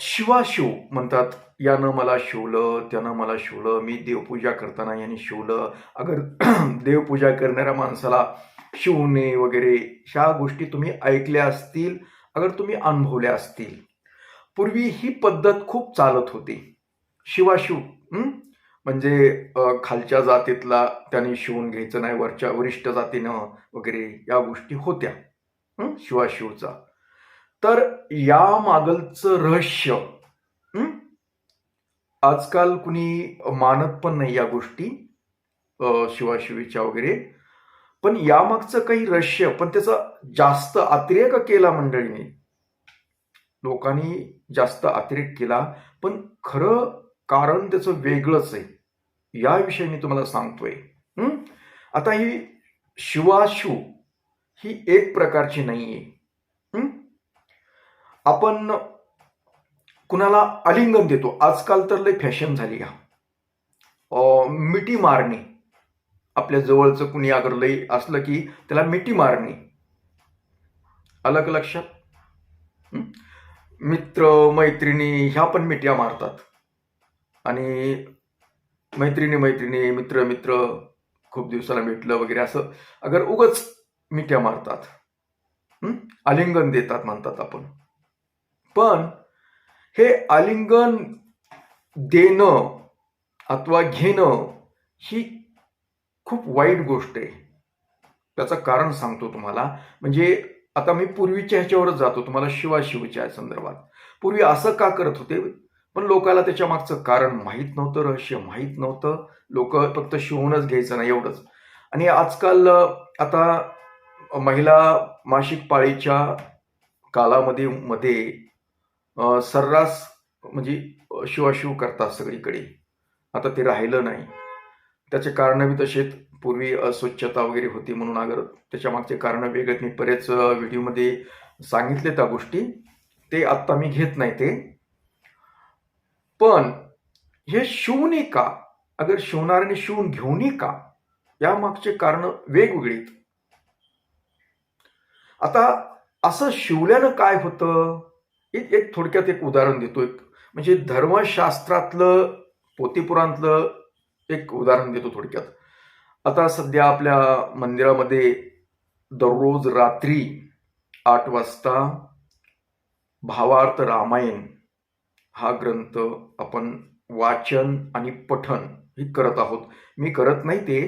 शिवाशिव म्हणतात. यानं मला शिवलं त्यानं मला शिवलं. मी देवपूजा करताना याने शिवलं. अगर देवपूजा करणाऱ्या माणसाला शिवणे वगैरे ह्या गोष्टी तुम्ही ऐकल्या असतील अगर तुम्ही अनुभवल्या असतील. पूर्वी ही पद्धत खूप चालत होती. शिवाशिव म्हणजे खालच्या जातीतला त्याने शिवून घ्यायचं नाही वरच्या वरिष्ठ जातीनं वगैरे या गोष्टी होत्या. शिवाशिवचा तर या मागलचं रहस्य आजकाल कुणी मानत पण नाही या गोष्टी शिवाशिवीच्या वगैरे. पण यामागचं काही रहस्य पण त्याचा जास्त अतिरेक केला मंडळीने. लोकांनी जास्त अतिरेक केला पण खरं कारण त्याचं वेगळंच आहे. याविषयी मी तुम्हाला सांगतोय आता ही शिवाशिव ही एक प्रकारची नाहीये. आहे आपण कुणाला आलिंगन देतो. आजकाल तर लय फॅशन झाली हा. मिठी मारणे. आपल्या जवळचं कुणी अगर लय असलं की त्याला मिठी मारणे. अलग लक्षात? मित्र मैत्रिणी ह्या पण मिठ्या मारतात. आणि मैत्रिणी मैत्रिणी मित्र मित्र खूप दिवसाला भेटलं वगैरे असं अगर उगच मिठ्या मारतात. आलिंगन देतात म्हणतात आपण. पण हे आलिंगन देणं अथवा घेणं ही खूप वाईट गोष्ट आहे. त्याचं कारण सांगतो तुम्हाला. म्हणजे आता मी पूर्वीच्या ह्याच्यावरच जातो. तुम्हाला शिवाशिवच्या संदर्भात. पूर्वी असं का करत होते? पण लोकाला त्याच्या मागचं कारण माहीत नव्हतं रहस्य माहीत नव्हतं. लोक फक्त शिवूनच घ्यायचं नाही एवढंच. आणि आजकाल आता महिला मासिक पाळीच्या कालामध्ये मध्ये सर्रास म्हणजे शिवाशिव करतात सगळीकडे. आता ते राहिलं नाही. त्याचे कारण बी तसेच. पूर्वी अस्वच्छता वगैरे होती म्हणून अगर त्याच्या मागचे कारण वेगळेत. मी बरेच व्हिडिओमध्ये सांगितले त्या गोष्टी. ते आत्ता मी घेत नाही ते. पण हे शिवणे का? अगर शिवणाऱ्याने शिवून घेऊनही का? या मागचे कारण वेगवेगळी. आता असं शिवल्यानं काय होतं? एक एक थोडक्यात एक उदाहरण देतो. एक म्हणजे धर्मशास्त्रातलं पोथीपुराणातलं एक उदाहरण देतो थोडक्यात. आता सध्या आपल्या मंदिरामध्ये दररोज रात्री आठ वाजता भावार्थ रामायण हा ग्रंथ आपण वाचन आणि पठन हे करत आहोत. मी करत नाही ते.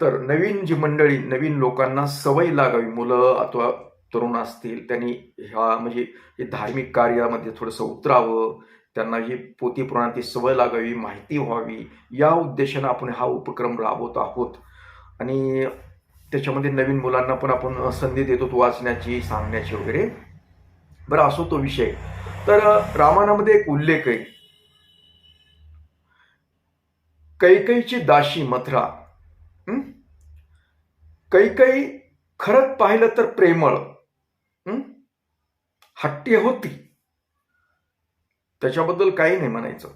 तर नवीन जी मंडळी नवीन लोकांना सवय लागावी मुलं अथवा तरुण असतील त्यांनी ह्या म्हणजे हे धार्मिक कार्यामध्ये थोडंसं उतरावं त्यांना ही पोथी पुराणाची सवय लागावी माहिती व्हावी या उद्देशानं आपण हा उपक्रम राबवत आहोत. आणि त्याच्यामध्ये नवीन मुलांना पण आपण संधी देतो वाचण्याची सांगण्याची वगैरे. बरं असो तो विषय. तर रामायणामध्ये एक उल्लेख आहे. कैकईची दाशी मथुरा. कैकई खरंच पाहिलं तर प्रेमळ. हट्टी होती. त्याच्याबद्दल काही नाही म्हणायचं.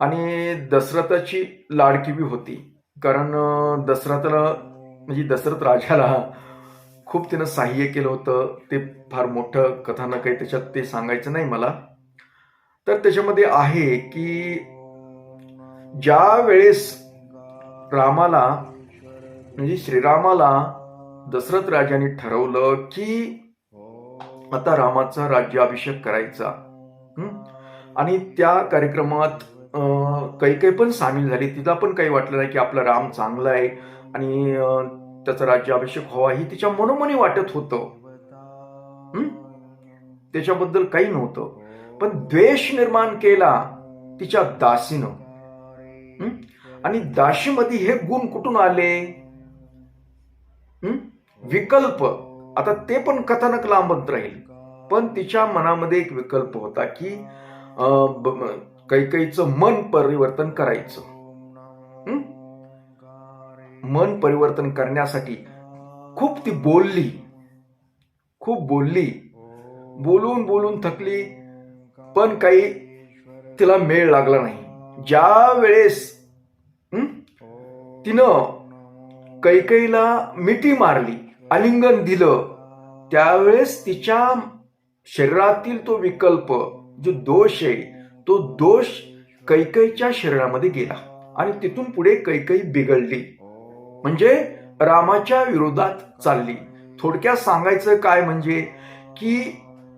आणि दशरथाची लाडकी बी होती. कारण दशरथाला म्हणजे दशरथ राजाला खूप तिनं सहाय्य केलं होतं. ते फार मोठं कथानक आहे त्याच्यात ते सांगायचं नाही मला. तर त्याच्यामध्ये आहे की ज्या वेळेस रामाला म्हणजे श्रीरामाला दशरथ राजाने ठरवलं की आता रामाचा राज्याभिषेक करायचा. आणि त्या कार्यक्रमात काही काही पण सामील झाली. तिला पण काही वाटलं नाही की आपला राम चांगला आहे आणि त्याचा राज्याभिषेक व्हावा ही तिच्या मनोमनी वाटत होतं. त्याच्याबद्दल काही नव्हतं. पण द्वेष निर्माण केला तिच्या दासीनं. आणि दाशीमध्ये हे गुण कुठून आले? विकल्प. आता ते पण कथानक लांबत राहील. पण तिच्या मनामध्ये एक विकल्प होता की कैकईचं मन परिवर्तन करायचं. मन परिवर्तन करण्यासाठी खूप ती बोलली. खूप बोलली. बोलून बोलून थकली. पण काही तिला मेळ लागला नाही. ज्या वेळेस तिनं कैकईला मिठी मारली आलिंगन दिलं त्यावेळेस तिच्या शरीरातील तो विकल्प जो दोष आहे तो दोष कैकईच्या शरीरामध्ये गेला आणि तिथून पुढे कैकई बिघडली. म्हणजे रामाच्या विरोधात चालली. थोडक्यात सांगायचं काय म्हणजे की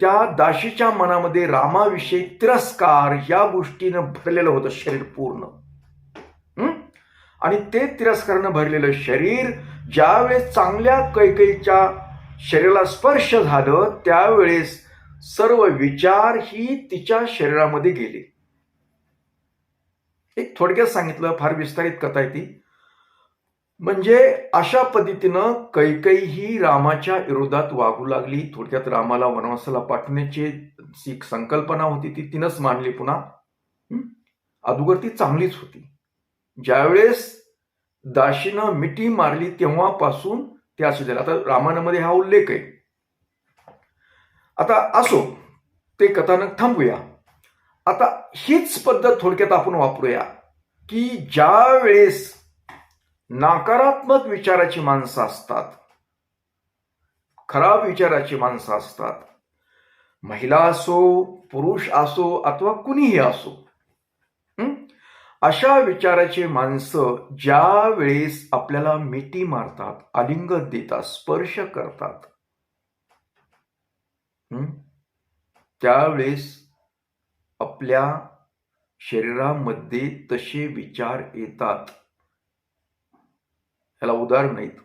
त्या दाशीच्या मनामध्ये रामाविषयी तिरस्कार या गोष्टीनं भरलेलं होतं शरीर पूर्ण. आणि ते तिरस्कारानं भरलेलं शरीर ज्यावेळेस चांगल्या कैकईच्या शरीराला स्पर्श झालं त्यावेळेस सर्व विचार ही तिच्या शरीरामध्ये गेले. एक थोडक्यात सांगितलं फार विस्तारित कथा आहे ती. म्हणजे अशा पद्धतीनं कैकई ही रामाच्या विरोधात वागू लागली. थोडक्यात रामाला वनवासाला पाठवण्याची जी संकल्पना होती ती तिनंच मांडली पुन्हा. अदुगर ती चांगलीच होती. ज्यावेळेस दाशीनं मिठी मारली तेव्हापासून ते असू झालं आता रामायणामध्ये हा उल्लेख आहे. आता असो ते कथानक थांबूया. आता हीच पद्धत थोडक्यात आपण वापरूया की ज्या वेळेस नकारात्मक विचाराची माणसं असतात खराब विचाराची माणसं असतात महिला असो पुरुष असो अथवा कुणीही असो अशा विचाराची माणसं ज्या वेळेस आपल्याला मिठी मारतात आलिंगन देतात स्पर्श करतात त्यावेळेस आपल्या शरीरामध्ये तसे विचार येतात. ह्याला उदाहरण आहेत.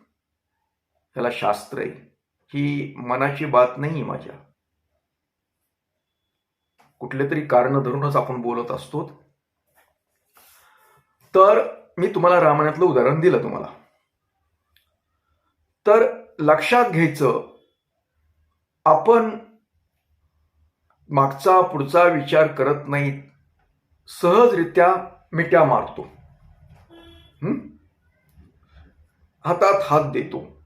ह्याला शास्त्र आहे. ही मनाची बात नाही माझ्या. कुठले तरी कारण धरूनच आपण बोलत असतो. तर मी तुम्हाला रामायणातलं उदाहरण दिलं तुम्हाला. तर लक्षात घ्यायचं आपण मागचा पुढचा विचार करत नाहीत. सहजरित्या मिट्या मारतो. हातात हात देतो.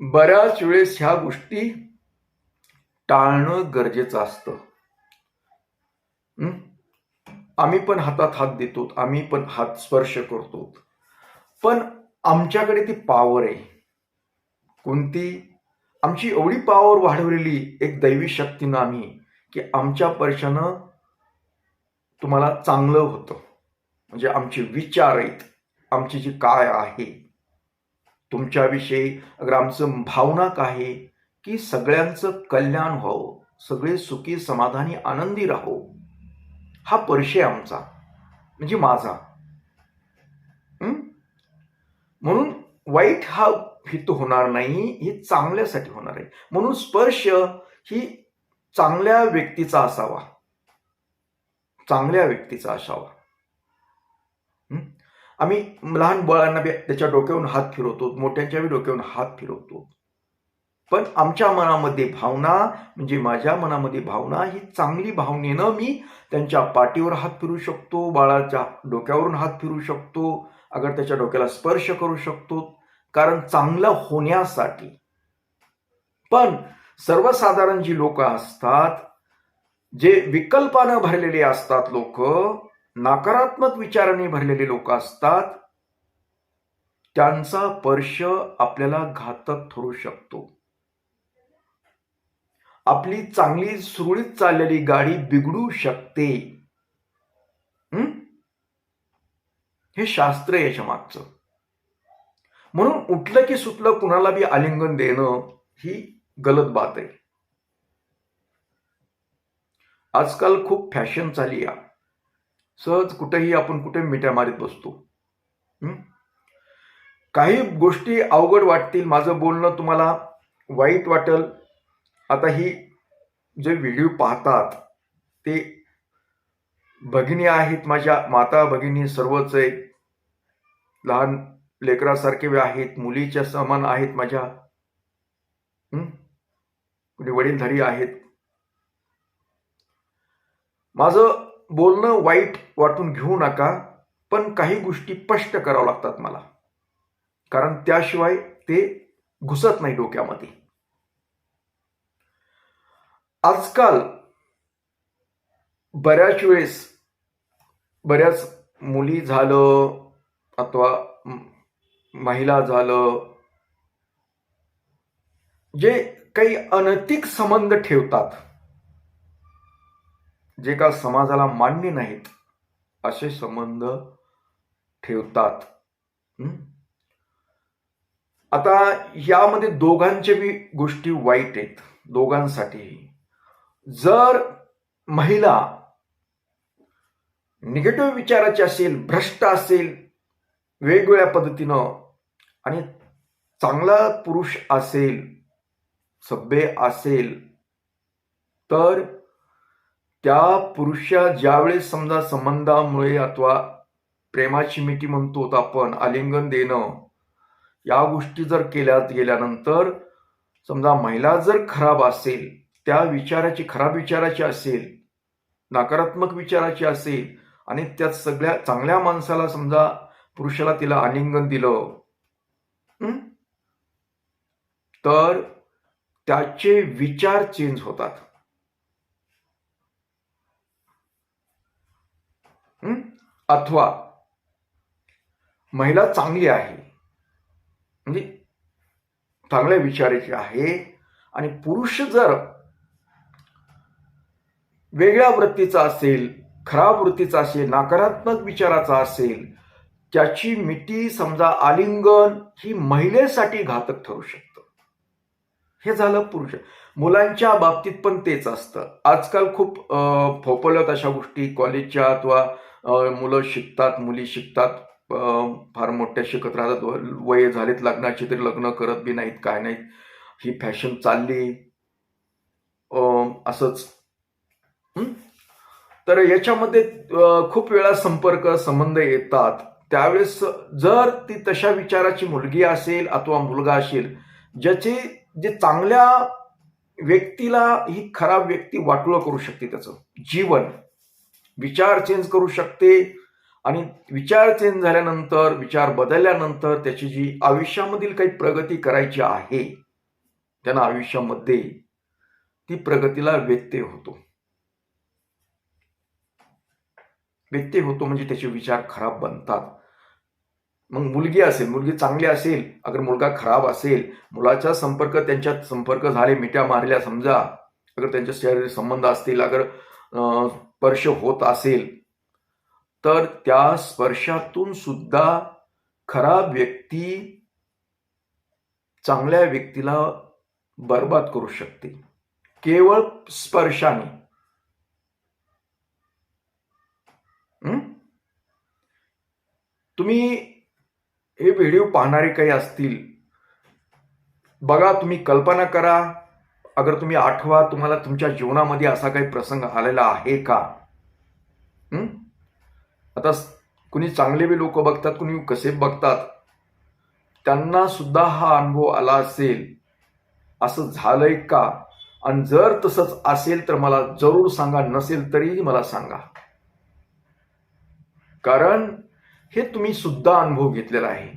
बऱ्याच वेळेस ह्या गोष्टी टाळणं गरजेचं असतं. आम्ही पण हातात हात देतो आम्ही पण हात स्पर्श करतो पण आमच्याकडे ती पावर आहे. कोणती? आमची एवढी पावर वाढवलेली एक दैवी शक्तीनं आम्ही की आमच्या पर्शानं तुम्हाला चांगलं होतं. म्हणजे आमचे विचार आहेत आमची जी काय आहे तुमच्याविषयी अगर आमचं भावना काय आहे की सगळ्यांचं कल्याण व्हावं सगळे सुखी समाधानी आनंदी राहो हा पर्शे आमचा म्हणजे माझा. म्हणून वाईट हा हित होणार नाही हे चांगल्यासाठी होणार आहे. म्हणून स्पर्श ही चांगल्या व्यक्तीचा असावा. चांगल्या व्यक्तीचा असावा. आम्ही लहान बाळांना बी त्याच्या डोक्यावरून हात फिरवतो मोठ्यांच्या बी डोक्यावरून हात फिरवतो. पण आमच्या मनामध्ये भावना म्हणजे माझ्या मनामध्ये भावना ही चांगली भावनेनं मी त्यांच्या पाठीवर हात फिरू शकतो बाळाच्या डोक्यावरून हात फिरू शकतो अगर त्याच्या डोक्याला स्पर्श करू शकतो. कारण चांगलं होण्यासाठी. पण सर्वसाधारण जी लोक असतात जे विकल्पानं भरलेले असतात लोक नकारात्मक विचाराने भरलेले लोक असतात त्यांचा स्पर्श आपल्याला घातक ठरू शकतो. आपली चांगली सुरळीत चाललेली गाडी बिघडू शकते. हे? शास्त्र याच्या मागचं. म्हणून उठलं की सुटलं कुणाला बी आलिंगन देणं ही गलत बात आहे. आजकाल खूप फॅशन चाली आहे सहज कुठेही आपण कुठे मिठ्या मारीत बसतो. काही गोष्टी अवघड वाटतील माझं बोलणं तुम्हाला वाईट वाटेल आता ही जे व्हिडिओ पाहतात ते भगिनी आहेत माझ्या माता भगिनी सर्वच आहेत. लहान लेकरासारखे आहेत मुलीच्या समान आहेत माझ्या. कुणी वडीलधारी आहेत. माझं बोलणं वाईट वाटून घेऊ नका पण काही गोष्टी स्पष्ट कराव्या लागतात मला. कारण त्याशिवाय ते घुसत नाही डोक्यामध्ये. आजकाल बऱ्याच वेळेस बऱ्याच मुली झालं अथवा महिला झालं जे काही अनैतिक संबंध ठेवतात जे का समाजाला मान्य नाहीत असे संबंध ठेवतात. आता यामध्ये दोघांचे बी गोष्टी वाईट आहेत दोघांसाठी जर महिला निगेटिव्ह विचाराची असेल भ्रष्ट असेल वेगवेगळ्या पद्धतीनं आणि चांगला पुरुष असेल सभ्य असेल तर त्या पुरुषा ज्यावेळेस समजा संबंधामुळे अथवा प्रेमाची मिठी म्हणतो आपण आलिंगन देणं या गोष्टी जर केल्या गेल्यानंतर समजा महिला जर खराब असेल त्या विचाराची खराब विचाराची असेल नकारात्मक विचाराची असेल आणि त्यात सगळ्या चांगल्या माणसाला समजा पुरुषाला तिला आलिंगन दिलं तर त्याचे विचार चेंज होतात. अथवा महिला चांगली आहे म्हणजे चांगल्या विचाराची आहे आणि पुरुष जर वेगळ्या वृत्तीचा असेल खराब वृत्तीचा असेल नकारात्मक विचाराचा असेल त्याची मिठी समजा आलिंगन ही महिलेसाठी घातक ठरू शकतं. हे झालं पुरुष. मुलांच्या बाबतीत पण तेच असतं. आजकाल खूप अं, फोपवल्यात अशा गोष्टी कॉलेजच्या अथवा मुलं शिकतात मुली शिकतात. फार मोठ्या शिकत राहतात. व- वय झालेत लग्नाची तरी लग्न करत बी नाहीत काय नाहीत. ही फॅशन चालली. असंच. तर याच्यामध्ये खूप वेळा संपर्क संबंध येतात. त्यावेळेस जर ती तशा विचाराची मुलगी असेल अथवा मुलगा असेल ज्याचे जे चांगल्या व्यक्तीला ही खराब व्यक्ती वाटोळं करू शकते त्याचं. जीवन. विचार चेंज करू शकते आणि विचार चेंज झाल्यानंतर विचार बदलल्यानंतर त्याची जी आयुष्यामधील काही प्रगती करायची आहे त्यांना आयुष्यामध्ये ती प्रगतीला व्यत्यय होतो. व्यत्यय होतो म्हणजे त्याचे विचार खराब बनतात. मग मुलगी असेल मुलगी चांगली असेल अगर मुलगा खराब असेल मुलाचा संपर्क त्यांच्यात संपर्क झाले मिठ्या मारल्या समजा अगर त्यांच्या शरीर संबंध असतील अगर स्पर्श होत असेल तर त्या स्पर्शातून सुद्धा खराब व्यक्ती चांगल्या व्यक्तीला बर्बाद करू शकते. केवळ स्पर्शाने हं? तुम्ही हे व्हिडिओ पाहणारे काही असतील बघा तुम्ही कल्पना करा अगर तुम्ही आठवा तुम्हाला तुमच्या जीवनामध्ये असा काही प्रसंग आलेला आहे का? आता कुणी चांगले बी लोक बघतात कुणी कसे बघतात त्यांना सुद्धा हा अनुभव आला असेल. असं झालंय का? आणि जर तसंच असेल तर मला जरूर सांगा नसेल तरीही मला सांगा. कारण हे तुम्ही सुद्धा अनुभव घेतलेला आहे.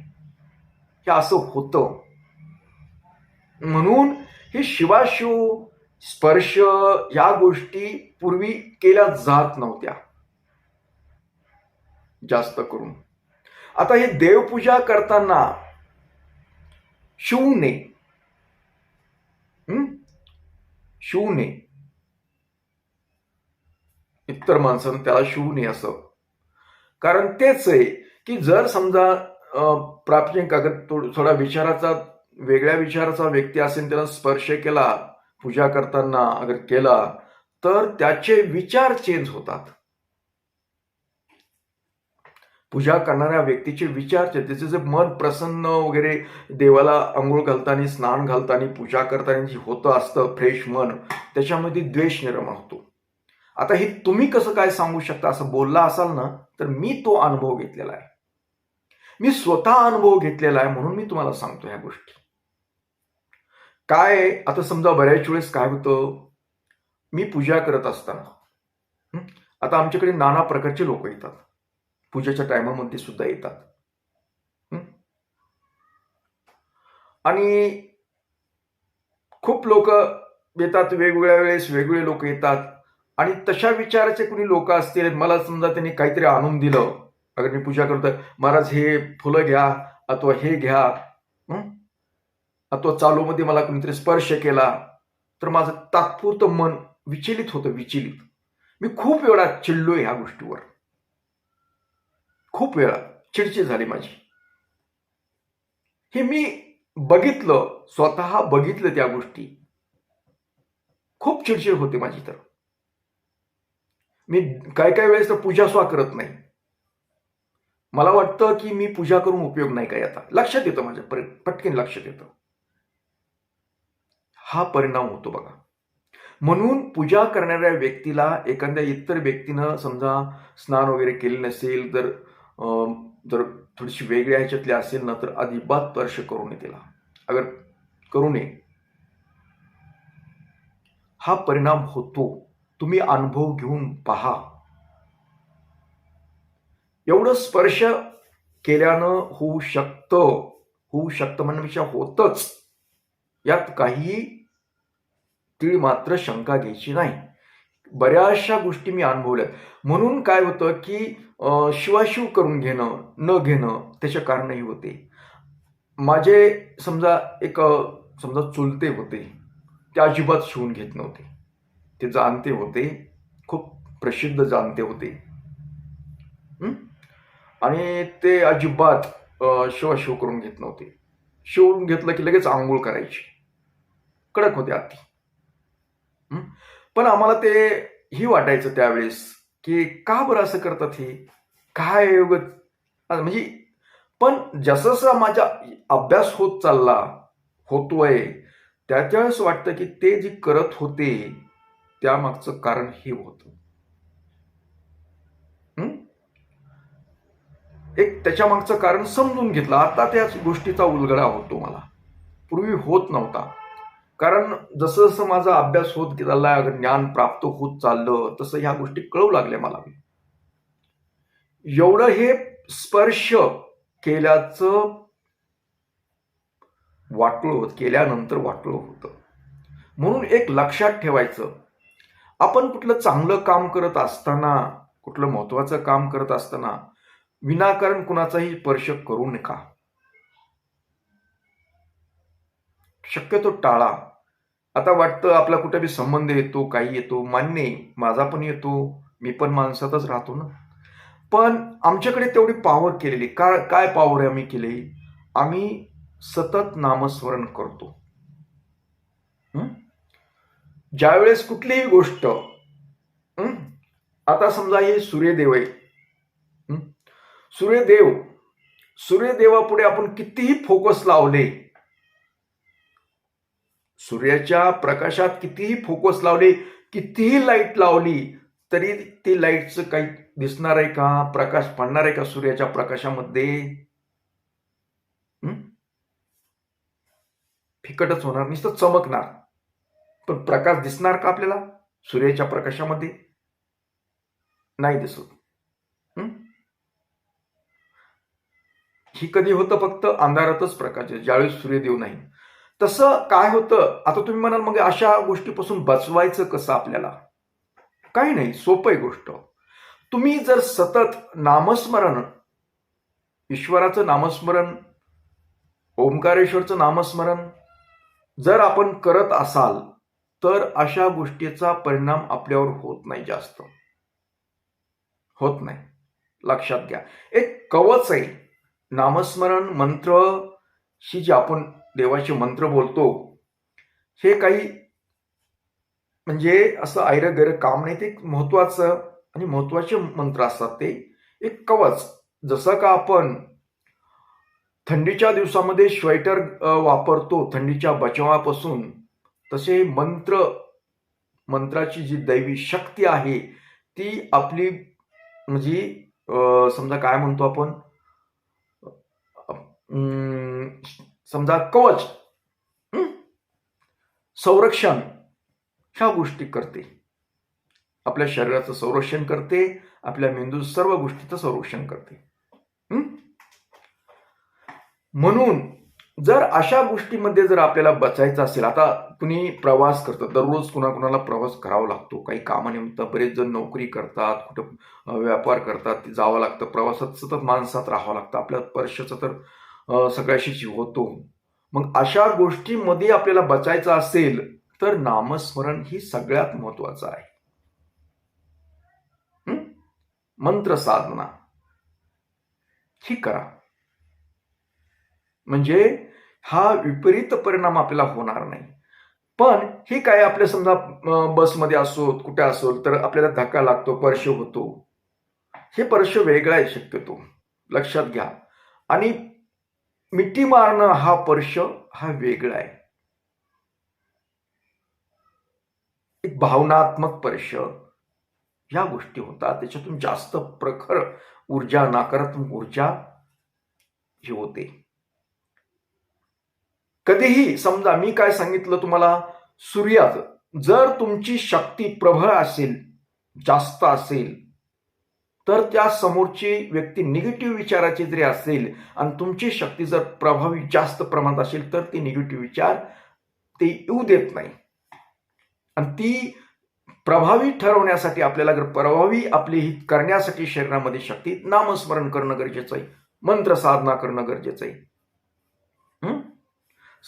हे असं होतं. म्हणून हे शिवाशिव स्पर्श या गोष्टी पूर्वी केल्या जात नव्हत्या. जास्त करून. आता हे देवपूजा करताना शिवने शिवने. इतर माणसानं त्याला शिवणे असं. कारण तेच आहे की जर समजा अं, कागद थोडा विचाराचा वेगळ्या विचाराचा व्यक्ती असेल त्याला स्पर्श केला पूजा करताना अगर केला तर त्याचे विचार चेंज होतात. पूजा करणाऱ्या व्यक्तीचे विचार त्याचे जे मन प्रसन्न वगैरे देवाला आंघोळ घालताना स्नान घालताना पूजा करताना जे होतं असतं फ्रेश मन त्याच्यामध्ये द्वेष निर्माण होतो. आता हे तुम्ही कसं काय सांगू शकता? असं बोलला असाल ना तर मी तो अनुभव घेतलेला आहे. मी स्वतः अनुभव घेतलेला आहे म्हणून मी तुम्हाला सांगतो ह्या गोष्टी. काय आता समजा बऱ्याच वेळेस काय होतं मी पूजा करत असताना आता आमच्याकडे नाना प्रकारचे लोक येतात. पूजेच्या टायमामध्ये सुद्धा येतात. आणि खूप लोक येतात वेगवेगळ्या वेळेस वेगवेगळे लोक येतात. आणि तशा विचाराचे कुणी लोक असतील मला समजा त्यांनी काहीतरी आणून दिलं अगर मी पूजा करतोय महाराज हे फुलं घ्या अथवा हे घ्या. हं? अथवा चालूमध्ये मला कोणीतरी स्पर्श केला तर माझं तात्पुरतं मन विचलित होतं विचलित. मी खूप वेळा चिडलोय ह्या गोष्टीवर. खूप वेळा चिडचिड झाली माझी. हे मी बघितलं स्वतः बघितलं त्या गोष्टी. खूप चिडचिड होते माझी तर. मी काय काय वेळेस तर पूजा स्वा करत नाही. मला वाटतं की मी पूजा करून उपयोग नाही काय आता. लक्षात येतं माझ्या पर- पटकन लक्षात येतं. हा परिणाम होतो बघा. म्हणून पूजा करणाऱ्या व्यक्तीला एखाद्या इतर व्यक्तीनं समजा स्नान वगैरे केले नसेल तर जर थोडीशी वेगळ्या ह्याच्यातली असेल ना तर अजिबात स्पर्श करू नये तिला. अगर करू नये. हा परिणाम होतो. तुम्ही अनुभव घेऊन पहा. एवढं स्पर्श केल्यानं होऊ शकतं. होऊ शकतं म्हणण्यापेक्षा होतच. यात काही तीळ मात्र शंका घ्यायची नाही. बऱ्याचशा गोष्टी मी अनुभवल्यात. म्हणून काय होतं की शिवाशिव करून घेणं न घेणं त्याचे कारणही होते. माझे समजा एक समजा चुलते होते ते अजिबात शिवून घेत नव्हते. ते जाणते होते खूप प्रसिद्ध जाणते होते. आणि ते अजिबात अं, शिवाशिव करून घेत नव्हते. शिवून घेतलं की लगेच आंघोळ करायची. कडक होते आती पण आम्हाला ते ही वाटायचं त्यावेळेस की का बरं असं करतात हे? काय योग म्हणजे पण जसं माझा अभ्यास होत चालला होतोय त्याच्यावेळेस वाटतं की ते जे करत होते त्यामागचं कारण हे होतं. एक त्याच्या मागचं कारण समजून घेतलं. आता त्याच गोष्टीचा उलगडा होतो मला. पूर्वी होत नव्हता. कारण जसं जसं माझा अभ्यास होत गेला ज्ञान प्राप्त होत चाललं तसं ह्या गोष्टी कळू लागल्या मला. एवढं हे स्पर्श केल्याचं वाटलं होत केल्यानंतर वाटलं होतं. म्हणून एक लक्षात ठेवायचं. आपण कुठलं चांगलं काम करत असताना कुठलं महत्वाचं काम करत असताना विनाकारण कुणाचाही स्पर्श करू नका. शक्यतो टाळा. आता वाटतं आपला कुठे बी संबंध येतो काही येतो मान्य माझा पण येतो मी पण माणसातच राहतो ना. पण आमच्याकडे तेवढी पॉवर केलेली काय काय पॉवर आहे आम्ही केली? आम्ही सतत नामस्मरण करतो. ज्यावेळेस कुठलीही गोष्ट आता समजा हे सूर्यदेव आहे. सूर्यदेव सूर्यदेवापुढे आपण कितीही फोकस लावले सूर्याच्या प्रकाशात कितीही फोकस लावले कितीही लाइट लावली तरी ती लाईटचं काही दिसणार आहे का? प्रकाश पडणार आहे का सूर्याच्या प्रकाशामध्ये? फिकटच होणार नुसतं चमकणार. पण प्रकाश दिसणार का आपल्याला? सूर्याच्या प्रकाशामध्ये? नाही दिसत. ही कधी होतं फक्त अंधारातच प्रकाश आहे, ज्यावेळेस सूर्यदेव नाही. तसं काय होतं? आता तुम्ही म्हणाल मग अशा गोष्टीपासून बचवायचं कसं आपल्याला? काही नाही सोपं आहे गोष्ट. तुम्ही जर सतत नामस्मरण ईश्वराचं नामस्मरण ओंकारेश्वरचं नामस्मरण जर आपण करत असाल तर अशा गोष्टीचा परिणाम आपल्यावर होत नाही जास्त. होत नाही. लक्षात घ्या. एक कवच आहे. नामस्मरण मंत्र शी जे आपण देवाचे मंत्र बोलतो हे काही म्हणजे असं ऐरं गैर काम नाही ते महत्वाचं आणि महत्त्वाचे मंत्र असतात ते. एक कवच जसं का आपण थंडीच्या दिवसामध्ये श्वेटर वापरतो थंडीच्या बचावापासून तसे मंत्र मंत्राची जी दैवी शक्ती आहे ती आपली म्हणजे समजा काय म्हणतो आपण? समजा कवच संरक्षण ह्या गोष्टी करते. आपल्या शरीराचं संरक्षण करते आपल्या मेंदू सर्व गोष्टीचं संरक्षण करते. म्हणून जर अशा गोष्टीमध्ये जर आपल्याला बचायचं असेल आता कुणी प्रवास करतं दररोज कुणाकुणाला प्रवास करावा लागतो. काही कामानिमित्त बरेच जण नोकरी करतात कुठं व्यापार करतात ते जावं लागतं प्रवासात सतत माणसात राहावं लागतं. आपल्या स्पर्शचं तर सगळ्याशी होतो. मग अशा गोष्टीमध्ये आपल्याला बचायचं असेल तर नामस्मरण ही सगळ्यात महत्वाचं आहे. मंत्र साधना. ही करा. म्हणजे हा विपरीत परिणाम आपल्याला होणार नाही. पण हे काय आपल्या समजा बसमध्ये असो कुठे असो तर आपल्याला धक्का लागतो पर्श होतो. हे पर्श वेगळा आहे शक्यतो. लक्षात घ्या. आणि मिठी मारणं हा पर्श हा वेगळा आहे. एक भावनात्मक पर्श या गोष्टी होतात. त्याच्यातून जास्त प्रखर ऊर्जा नकारात्मक ऊर्जा ही होते. कधीही समजा मी काय सांगितलं तुम्हाला सूर्याचं जर तुमची शक्ती प्रबळ असेल जास्त असेल तर त्या समोरची व्यक्ती निगेटिव्ह विचाराची जरी असेल आणि तुमची शक्ती जर प्रभावी जास्त प्रमाणात असेल तर ती निगेटिव्ह विचार ते येऊ देत नाही. आणि ती प्रभावी ठरवण्यासाठी आपल्याला जर प्रभावी आपली हित करण्यासाठी शरीरामध्ये शक्ती नामस्मरण करणं गरजेचं आहे. मंत्र साधना करणं गरजेचं आहे.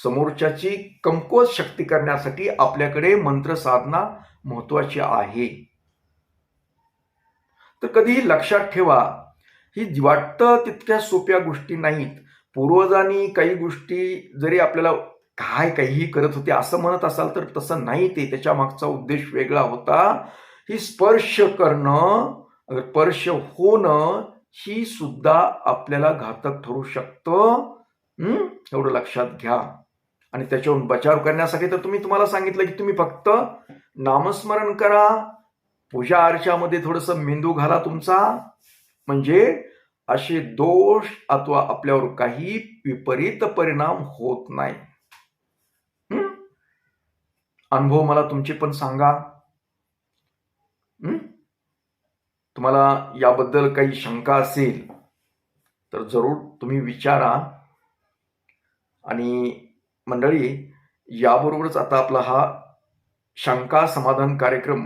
समोरच्याची कमकुवत शक्ती करण्यासाठी आपल्याकडे मंत्र साधना महत्वाची आहे. तर कधीही लक्षात ठेवा ही वाटतं तितक्या सोप्या गोष्टी नाहीत. पूर्वजांनी काही गोष्टी जरी आपल्याला काय काहीही करत होते असं म्हणत असाल तर तसं नाही ते. त्याच्या मागचा उद्देश वेगळा होता. ही स्पर्श करणं स्पर्श होणं ही सुद्धा आपल्याला घातक ठरू शकतं. एवढं लक्षात घ्या. आणि त्याच्यावरून बचाव करण्यासाठी तर तुम्ही तुम्हाला सांगितलं की तुम्ही फक्त नामस्मरण करा पूजा अर्चामध्ये थोडस मेंदू घाला तुमचा. म्हणजे असे दोष अथवा आपल्यावर काही विपरीत परिणाम होत नाही. अनुभव मला तुमचे पण सांगा. तुम्हाला याबद्दल काही शंका असेल तर जरूर तुम्ही विचारा. आणि मंडळी याबरोबरच आता आपला हा शंका समाधान कार्यक्रम